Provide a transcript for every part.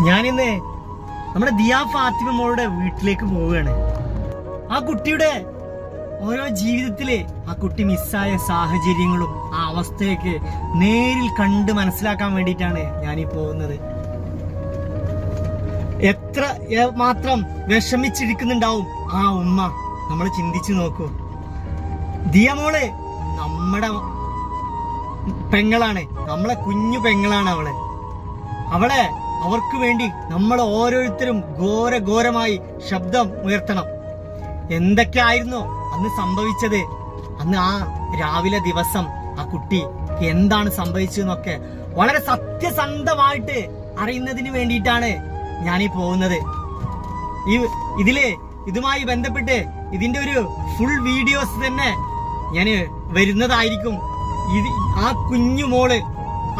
ഞാനിന്ന് നമ്മുടെ ദിയാ ഫാത്തിമ മോളുടെ വീട്ടിലേക്ക് പോവുകയാണ്. ആ കുട്ടിയുടെ ഓരോ ജീവിതത്തിലെ ആ കുട്ടി മിസ്സായ സാഹചര്യങ്ങളും ആ അവസ്ഥയൊക്കെ നേരിൽ കണ്ട് മനസ്സിലാക്കാൻ വേണ്ടിയിട്ടാണ് ഞാനീ പോകുന്നത്. എത്ര മാത്രം വിഷമിച്ചിരിക്കുന്നുണ്ടാവും ആ ഉമ്മ? നമ്മൾ ചിന്തിച്ചു നോക്കൂ. ദിയ മോൾ നമ്മുടെ പെങ്ങളാണ്. നമ്മളെ കുഞ്ഞു പെങ്ങളാണ് അവൾ. അവളെ അവർക്ക് വേണ്ടി നമ്മൾ ഓരോരുത്തരും ഘോര ഘോരമായി ശബ്ദം ഉയർത്തണം. എന്തൊക്കെ ആയിരുന്നു അന്ന് സംഭവിച്ചത്? അന്ന് ആ രാവിലെ ദിവസം ആ കുട്ടി എന്താണ് സംഭവിച്ചതെന്നൊക്കെ വളരെ സത്യസന്ധമായിട്ട് അറിയുന്നതിന് വേണ്ടിയിട്ടാണ് ഈ പോകുന്നത്. ഈ ഇതിൽ ഇതുമായി ബന്ധപ്പെട്ട് ഇതിന്റെ ഒരു ഫുൾ വീഡിയോസ് തന്നെ ഞാൻ വരുന്നതായിരിക്കും. ഇത് ആ കുഞ്ഞു മോൾ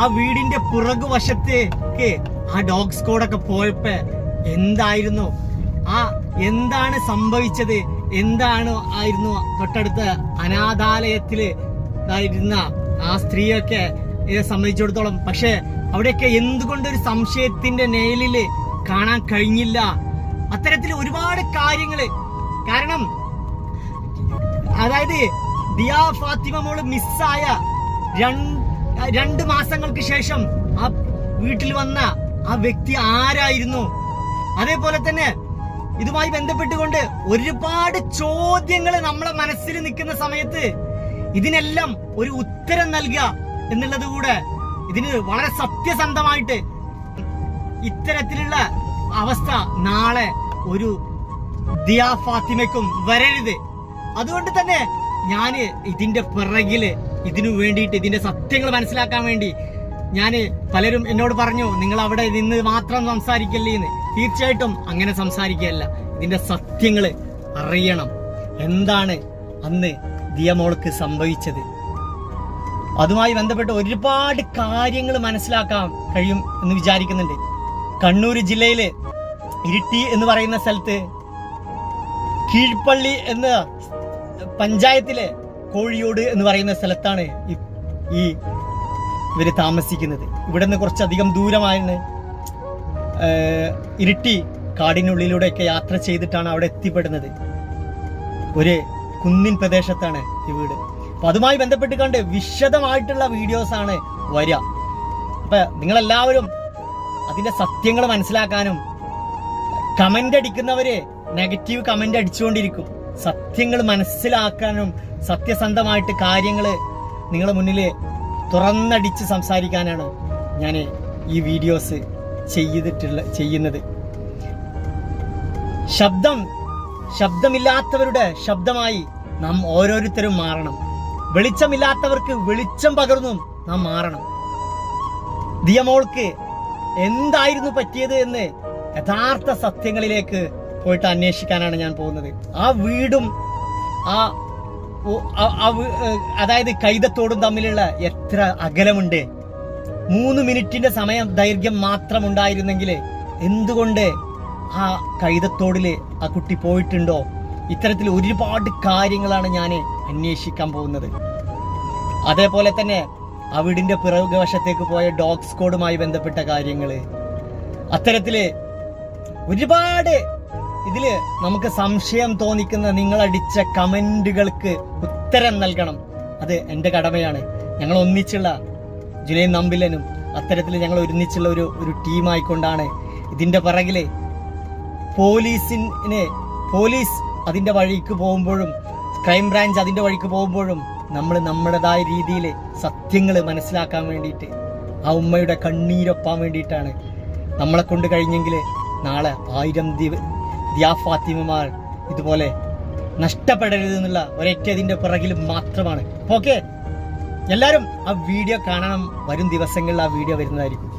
ആ വീടിന്റെ പുറകു വശത്തേക്ക് ആ ഡോഗ് സ്ക്വാഡൊക്കെ പോയപ്പോ എന്തായിരുന്നു? ആ എന്താണ് സംഭവിച്ചത്? എന്താണ് ആയിരുന്നു തൊട്ടടുത്ത അനാഥാലയത്തിൽ ആയിരുന്ന ആ സ്ത്രീയൊക്കെ സംബന്ധിച്ചിടത്തോളം. പക്ഷെ അവിടെയൊക്കെ എന്തുകൊണ്ടൊരു സംശയത്തിന്റെ നേലിൽ കാണാൻ കഴിഞ്ഞില്ല? അത്തരത്തിൽ ഒരുപാട് കാര്യങ്ങൾ. കാരണം അതായത് ദിയാ ഫാത്തിമ മോൾ മിസ്സായ രണ്ട് മാസങ്ങൾക്ക് ശേഷം ആ വീട്ടിൽ വന്ന ആ വ്യക്തി ആരായിരുന്നു? അതേപോലെ തന്നെ ഇതുമായി ബന്ധപ്പെട്ടുകൊണ്ട് ഒരുപാട് ചോദ്യങ്ങൾ നമ്മളെ മനസ്സിൽ നിൽക്കുന്ന സമയത്ത് ഇതിനെല്ലാം ഒരു ഉത്തരം നൽകുക എന്നുള്ളത് കൂടെ ഇതിന് വളരെ സത്യസന്ധമായിട്ട് ഇത്തരത്തിലുള്ള അവസ്ഥ നാളെ ഒരു ദിയാ ഫാത്തിമയ്ക്കും വരരുത്. അതുകൊണ്ട് തന്നെ ഞാൻ ഇതിന്റെ പിറകിൽ ഇതിനു വേണ്ടിയിട്ട് ഇതിന്റെ സത്യങ്ങൾ മനസ്സിലാക്കാൻ വേണ്ടി ഞാൻ പലരും എന്നോട് പറഞ്ഞു നിങ്ങൾ അവിടെ നിന്ന് മാത്രം സംസാരിക്കല്ലേ എന്ന് തീർച്ചയായിട്ടും അങ്ങനെ സംസാരിക്കുകയല്ല. ഇതിന്റെ സത്യങ്ങൾ അറിയണം. എന്താണ് അന്ന് ദിയമോൾക്ക് സംഭവിച്ചത്? അതുമായി ബന്ധപ്പെട്ട് ഒരുപാട് കാര്യങ്ങൾ മനസ്സിലാക്കാൻ കഴിയും എന്ന് വിചാരിക്കുന്നുണ്ട്. കണ്ണൂർ ജില്ലയിലെ ഇരിട്ടി എന്ന് പറയുന്ന സ്ഥലത്ത് കീഴ്പള്ളി എന്ന പഞ്ചായത്തിലെ കോഴിയോട് എന്ന് പറയുന്ന സ്ഥലത്താണ് ഈ- ഈ ഇവർ താമസിക്കുന്നത്. ഇവിടെ നിന്ന് കുറച്ചധികം ദൂരമായിരുന്നു ഇരുട്ടി കാടിനുള്ളിലൂടെയൊക്കെ യാത്ര ചെയ്തിട്ടാണ് അവിടെ എത്തിപ്പെടുന്നത്. ഒരു കുന്നിൻ പ്രദേശത്താണ് ഈ വീട്. അപ്പം അതുമായി ബന്ധപ്പെട്ട് കണ്ട് വിശദമായിട്ടുള്ള വീഡിയോസാണ് വരിക. അപ്പം നിങ്ങളെല്ലാവരും അതിന്റെ സത്യങ്ങൾ മനസ്സിലാക്കാനും കമന്റ് അടിക്കുന്നവര് നെഗറ്റീവ് കമന്റ് അടിച്ചുകൊണ്ടിരിക്കും. സത്യങ്ങൾ മനസ്സിലാക്കാനും സത്യസന്ധമായിട്ട് കാര്യങ്ങൾ നിങ്ങളുടെ മുന്നിൽ തുറന്നടിച്ച് സംസാരിക്കാനാണ് ഞാൻ ഈ വീഡിയോസ് ചെയ്തിട്ടുള്ള ചെയ്യുന്നത്. ശബ്ദം ശബ്ദമില്ലാത്തവരുടെ ശബ്ദമായി നാം ഓരോരുത്തരും മാറണം. വെളിച്ചമില്ലാത്തവർക്ക് വെളിച്ചം പകർന്നും നാം മാറണം. ദിയമോൾക്ക് എന്തായിരുന്നു പറ്റിയത് എന്ന് യഥാർത്ഥ സത്യങ്ങളിലേക്ക് പോയിട്ട് അന്വേഷിക്കാനാണ് ഞാൻ പോകുന്നത്. ആ വീടും ആ അതായത് കൈതത്തോടും തമ്മിലുള്ള എത്ര അകലമുണ്ട്? മൂന്ന് മിനിറ്റിന്റെ സമയം ദൈർഘ്യം മാത്രം ഉണ്ടായിരുന്നെങ്കിൽ എന്തുകൊണ്ട് ആ കൈതത്തോടിൽ ആ കുട്ടി പോയിട്ടുണ്ടോ? ഇത്തരത്തിൽ ഒരുപാട് കാര്യങ്ങളാണ് ഞാൻ അന്വേഷിക്കാൻ പോകുന്നത്. അതേപോലെ തന്നെ ആ വീടിന്റെ പിറകുവശത്തേക്ക് പോയ ഡോഗ് സ്കോഡുമായി ബന്ധപ്പെട്ട കാര്യങ്ങൾ. അത്തരത്തിൽ ഒരുപാട് ഇതിൽ നമുക്ക് സംശയം തോന്നിക്കുന്ന നിങ്ങൾ അടിച്ച കമന്റുകൾക്ക് ഉത്തരം നൽകണം. അത് എന്റെ കടമയാണ്. ഞങ്ങൾ ഒന്നിച്ചുള്ള ജുലൈ നമ്പിലനും അത്തരത്തിൽ ഞങ്ങൾ ഒരുമിച്ചുള്ള ഒരു ഒരു ടീമായിക്കൊണ്ടാണ് ഇതിന്റെ പിറകിൽ പോലീസിനെ പോലീസ് അതിന്റെ വഴിക്ക് പോകുമ്പോഴും ക്രൈം ബ്രാഞ്ച് അതിന്റെ വഴിക്ക് പോകുമ്പോഴും നമ്മൾ നമ്മുടേതായ രീതിയിൽ സത്യങ്ങൾ മനസ്സിലാക്കാൻ വേണ്ടിയിട്ട് ആ ഉമ്മയുടെ കണ്ണീരൊപ്പാൻ വേണ്ടിയിട്ടാണ് നമ്മളെ കൊണ്ട് കഴിഞ്ഞെങ്കിൽ നാളെ ആയിരം ദിയാഫാത്തിമമാർ ഇതുപോലെ നഷ്ടപ്പെടരുത് എന്നുള്ള ഒരൊറ്റ ഇതിന്റെ പിറകിൽ മാത്രമാണ്. ഓക്കെ എല്ലാവരും ആ വീഡിയോ കാണണം. വരും ദിവസങ്ങളിൽ ആ വീഡിയോ വരുന്നതായിരിക്കും.